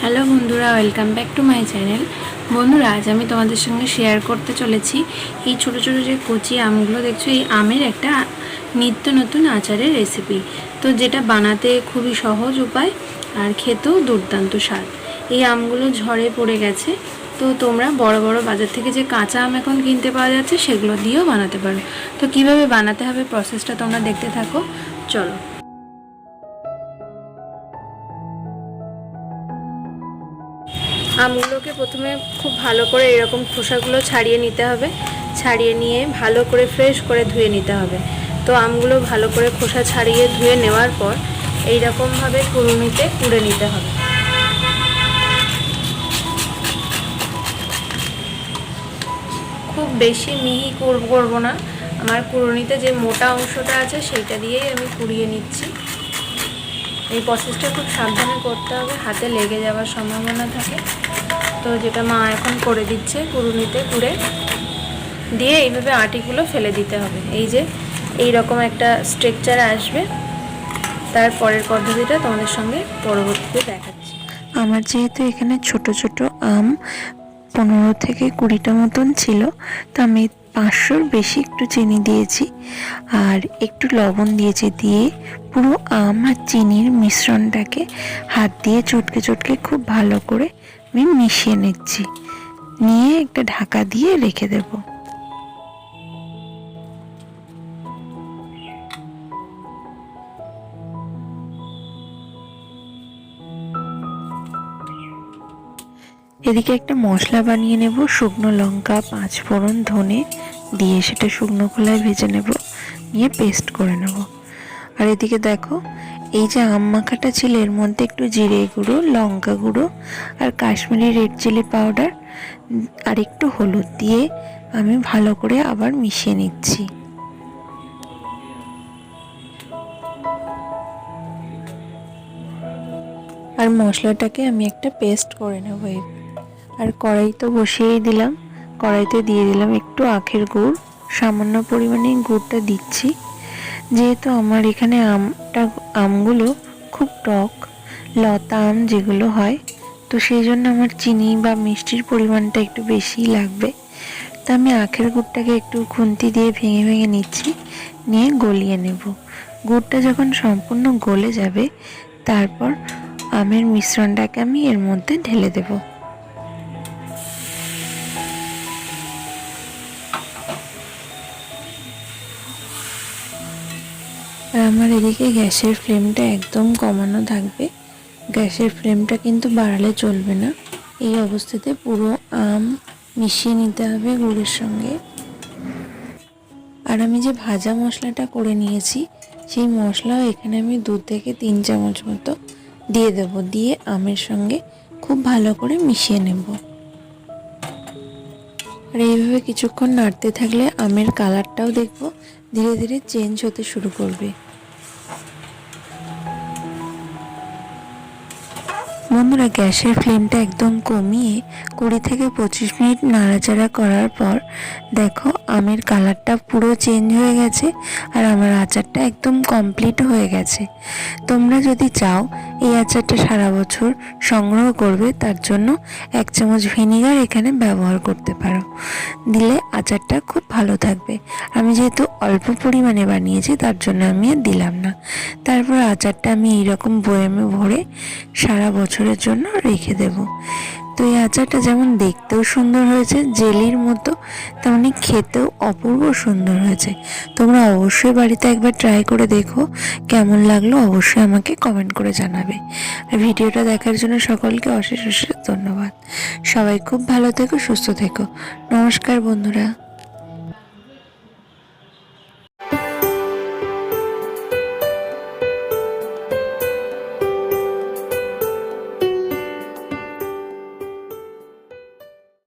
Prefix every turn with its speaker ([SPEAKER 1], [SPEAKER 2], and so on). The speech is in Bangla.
[SPEAKER 1] হ্যালো বন্ধুরা, welcome back to my channel. বন্ধুরা, আজ আমি তোমাদের সঙ্গে শেয়ার করতে চলেছি এই ছোট ছোট যে কচি আমগুলো, দেখছ, এই আমের একটা নিত্য নতুন আচারের রেসিপি তো যেটা বানাতে খুবই সহজ উপায় আর খেতেও দুর্দান্ত স্বাদ। এই আমগুলো ঝড়ে পড়ে গেছে, তো তোমরা বড় বড় বাজার থেকে যে কাঁচা আম এখন কিনতে পাওয়া যাচ্ছে, সেগুলো দিয়েও বানাতে পারো। তো কীভাবে বানাতে হবে প্রসেসটা তোমরা দেখতে থাকো। চলো আমগুলোকে প্রথমে খুব ভালো করে এরকম খোসাগুলো ছাড়িয়ে নিতে হবে। ছাড়িয়ে নিয়ে ভালো করে ফ্রেশ করে ধুয়ে নিতে হবে। তো আমগুলো ভালো করে খোসা ছাড়িয়ে ধুয়ে নেওয়ার পর এই রকমভাবে কুড়ুনিতে কুড়ে নিতে হবে। খুব বেশি মিহি করব না। আমার কুড়ুনিতে যে মোটা অংশটা আছে, সেইটা দিয়েই আমি কুড়িয়ে নিচ্ছি। এই প্রসেসটা খুব সাবধানে করতে হবে, হাতে লেগে যাওয়ার সম্ভাবনা থাকে। তো যেটা মা এখন করে দিচ্ছে কুড়ুনিতে কুড়ে দিয়ে এইভাবে আটিগুলো ফেলে দিতে হবে। এই যে এই রকম একটা স্ট্রেকচার আসবে, তার পরের পদ্ধতিটা তোমাদের সঙ্গে পরবর্তীতে দেখাচ্ছি।
[SPEAKER 2] আমার যেহেতু এখানে ছোট ছোট আম পনেরো থেকে কুড়িটা মতন ছিল, তো আমি পাঁচশোর বেশি একটু চিনি দিয়েছি আর একটু লবণ দিয়েছি দিয়ে পুরো আম আর চিনির মিশ্রণটাকে হাত দিয়ে চটকে চটকে খুব ভালো করে আমি মিশিয়ে নিচ্ছি। নিয়ে একটা ঢাকা দিয়ে রেখে দেবো। এদিকে একটা মশলা বানিয়ে নেব, শুকনো লঙ্কা, পাঁচ ফোড়ন, ধনে দিয়ে সেটা শুকনো খোলায় ভেজে নেব, নিয়ে পেস্ট করে নেব। আর এদিকে দেখো, এই যে আম মাখাটা ছিল, এর মধ্যে একটু জিরে গুঁড়ো, লঙ্কা গুঁড়ো আর কাশ্মীরি রেড চিলি পাউডার আর একটু হলুদ দিয়ে আমি ভালো করে আবার মিশিয়ে নিচ্ছি। আর মশলাটাকে আমি একটা পেস্ট করে নেব এই আর কড়াই তো বসিয়েই দিলাম। কড়াইতে দিয়ে দিলাম একটু আখের গুড়। সামান্য পরিমাণে গুড়টা দিচ্ছি। যেহেতু আমার এখানে আমটা, আমগুলো খুব টক, লতা আম যেগুলো হয়, তো সেই জন্য আমার চিনি বা মিষ্টির পরিমাণটা একটু বেশিই লাগবে। তা আমি আখের গুড়টাকে একটু খুন্তি দিয়ে ভেঙে ভেঙে নিচ্ছি, নিয়ে গলিয়ে নেব। গুড়টা যখন সম্পূর্ণ গলে যাবে, তারপর আমের মিশ্রণটাকে আমি এর মধ্যে ঢেলে দেবো। আর আমার এদিকে গ্যাসের ফ্লেমটা একদম কমানো থাকবে। গ্যাসের ফ্লেমটা কিন্তু বাড়ালে চলবে না। এই অবস্থাতে পুরো আম মিশিয়ে নিতে হবে গুড়ের সঙ্গে। আর আমি যে ভাজা মশলাটা করে নিয়েছি, সেই মশলাও এখানে আমি দু থেকে তিন চামচ মতো দিয়ে দেব। দিয়ে আমের সঙ্গে খুব ভালো করে মিশিয়ে নেব। আর এইভাবে কিছুক্ষণ নাড়তে থাকলে আমের কালারটাও দেখব। ধীরে ধীরে চেঞ্জ হতে শুরু করবে। বন্ধুরা, গ্যাসের ফ্লেমটা একদম কমিয়ে কুড়ি থেকে পঁচিশ মিনিট নাড়াচাড়া করার পর দেখো আমের কালারটা পুরো চেঞ্জ হয়ে গেছে আর আমার আচারটা একদম কমপ্লিট হয়ে গেছে। তোমরা যদি চাও এই আচারটা সারা বছর সংগ্রহ করবে, তার জন্য এক চামচ ভিনিগার এখানে ব্যবহার করতে পারো। দিলে আচারটা খুব ভালো থাকবে। আমি যেহেতু অল্প পরিমাণে বানিয়েছি, তার জন্য আমি আর দিলাম না। তারপর আচারটা আমি এইরকম বয়ামে ভরে সারা বছরের জন্য রেখে দেব। তো এই আচারটা যেমন দেখতেও সুন্দর হয়েছে, জেলির মতো, তেমনি খেতেও অপূর্ব সুন্দর হয়েছে। তোমরা অবশ্যই বাড়িতে একবার ট্রাই করে দেখো, কেমন লাগল অবশ্যই আমাকে কমেন্ট করে জানাবে। আর ভিডিওটা দেখার জন্য সকলকে অশেষ অশেষ ধন্যবাদ। সবাই খুব ভালো থেকো, সুস্থ থেকো। নমস্কার বন্ধুরা।